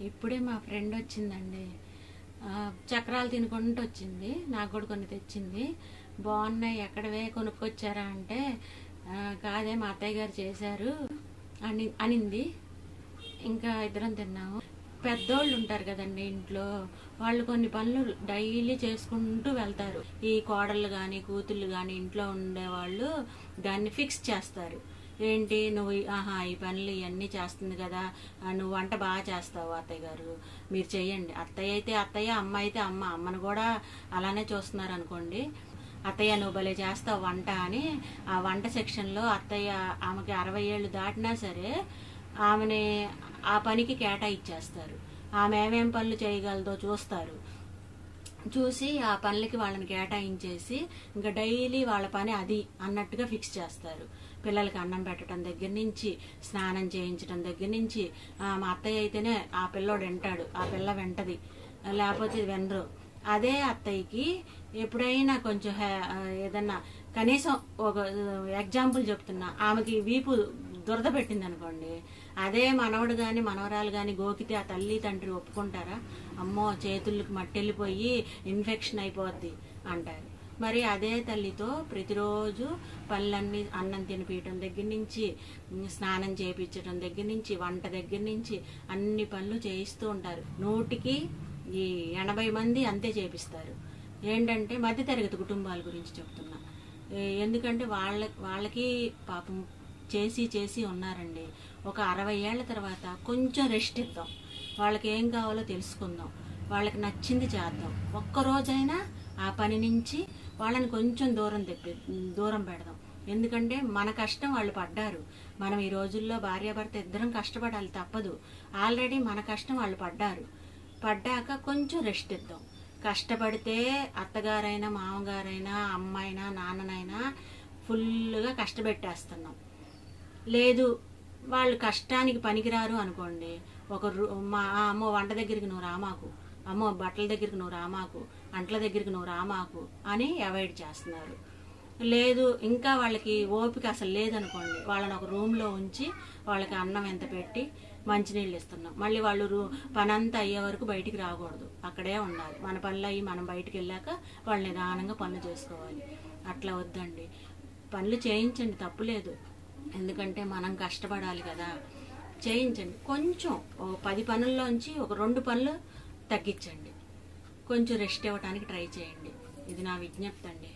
ఇప్పుడే మా ఫ్రెండ్ వచ్చిందండి. చక్రాలు తినుకుంటూ వచ్చింది. నాకు కూడా కొన్ని తెచ్చింది. బాగున్నాయి. ఎక్కడవే కొనుక్కొచ్చారా అంటే కాదే మా అత్తయ్య గారు చేశారు అని అనింది. ఇంకా ఇద్దరం తిన్నాము. పెద్దోళ్ళు ఉంటారు కదండి ఇంట్లో. వాళ్ళు కొన్ని పనులు డైలీ చేసుకుంటూ వెళ్తారు. ఈ కోడళ్ళు కానీ కూతుళ్ళు కానీ ఇంట్లో ఉండేవాళ్ళు దాన్ని ఫిక్స్ చేస్తారు. ఏంటి నువ్వు ఆహా ఈ పనులు ఇవన్నీ చేస్తుంది కదా నువ్వు వంట బాగా చేస్తావు అత్తయ్య గారు. మీరు చెయ్యండి. అత్తయ్య అయితే అత్తయ్య అమ్మ అయితే అమ్మ. అమ్మను కూడా అలానే చూస్తున్నారు అనుకోండి అత్తయ్య నువ్వు భలే చేస్తావు వంట అని ఆ వంట సెక్షన్లో అత్తయ్య ఆమెకి అరవై ఏళ్ళు దాటినా సరే ఆమెని ఆ పనికి కేటాయిచ్చేస్తారు. ఆమె ఏమేం పనులు చేయగలదో చూస్తారు. చూసి ఆ పనులకి వాళ్ళని కేటాయించేసి ఇంకా డైలీ వాళ్ళ పని అది అన్నట్టుగా ఫిక్స్ చేస్తారు. పిల్లలకి అన్నం పెట్టడం దగ్గర నుంచి స్నానం చేయించడం దగ్గర నుంచి మా అత్తయ్య అయితేనే ఆ పిల్లోడు వింటాడు ఆ పిల్ల వెంటది లేకపోతే వినరు. అదే అత్తయ్యకి ఎప్పుడైనా కొంచెం ఏదన్నా కనీసం ఒక ఎగ్జాంపుల్ చెప్తున్నా. ఆమెకి వీపు దురద పెట్టింది అనుకోండి అదే మనవడు కానీ మనవరాలు కానీ గోకితే ఆ తల్లి తండ్రి ఒప్పుకుంటారా? అమ్మో చేతులకు మట్టెళ్ళిపోయి ఇన్ఫెక్షన్ అయిపోద్ది అంటారు. మరి అదే తల్లితో ప్రతిరోజు పళ్ళన్నీ అన్నం తినిపించడం దగ్గర నుంచి స్నానం చేయించడం దగ్గర నుంచి వంట దగ్గర నుంచి అన్ని పనులు చేయిస్తూ ఉంటారు. నూటికి ఈ ఎనభై మంది అంతే చేపిస్తారు. ఏంటంటే మధ్యతరగతి కుటుంబాల గురించి చెప్తున్నా. ఎందుకంటే వాళ్ళ వాళ్ళకి పాపం చేసి చేసి ఉన్నారండి. ఒక అరవై ఏళ్ళ తర్వాత కొంచెం రెస్ట్ ఇద్దాం. వాళ్ళకి ఏం కావాలో తెలుసుకుందాం. వాళ్ళకి నచ్చింది చేద్దాం. ఒక్క రోజైనా ఆ పని నుంచి వాళ్ళని కొంచెం దూరం తెప్పి దూరం పెడదాం. ఎందుకంటే మన కష్టం వాళ్ళు పడ్డారు. మనం ఈ రోజుల్లో భార్యాభర్త ఇద్దరం కష్టపడాలి తప్పదు. ఆల్రెడీ మన కష్టం వాళ్ళు పడ్డారు. పడ్డాక కొంచెం రెస్ట్ ఇద్దాం. కష్టపడితే అత్తగారైనా మామగారైనా అమ్మాయినా నాన్ననైనా ఫుల్గా కష్టపెట్టేస్తున్నాం. లేదు వాళ్ళు కష్టానికి పనికిరారు అనుకోండి. ఒక రూ- మా అమ్మ వంట దగ్గరికి నువ్వు రామాకు అమ్మో బట్టల దగ్గరికి నువ్వు రామాకు అంట్ల దగ్గరికి నువ్వు రామాకు అని అవాయిడ్ చేస్తున్నారు. లేదు ఇంకా వాళ్ళకి ఓపిక అసలు లేదనుకోండి. వాళ్ళని ఒక రూమ్లో ఉంచి వాళ్ళకి అన్నం ఎంత పెట్టి మంచినీళ్ళు ఇస్తున్నాం. మళ్ళీ వాళ్ళు రూ పనంతా అయ్యే వరకు బయటికి రాకూడదు. అక్కడే ఉండాలి. మన పనులు అయ్యి మనం బయటికి వెళ్ళాక వాళ్ళు నిదానంగా పనులు చేసుకోవాలి. అట్లా వద్దండి. పనులు చేయించండి తప్పులేదు ఎందుకంటే మనం కష్టపడాలి కదా. చేయించండి. కొంచెం ఓ పది పనుల్లోంచి ఒక రెండు పనులు తగ్గించండి. కొంచెం రెస్ట్ ఇవ్వడానికి ట్రై చేయండి. ఇది నా విజ్ఞప్తి అండి.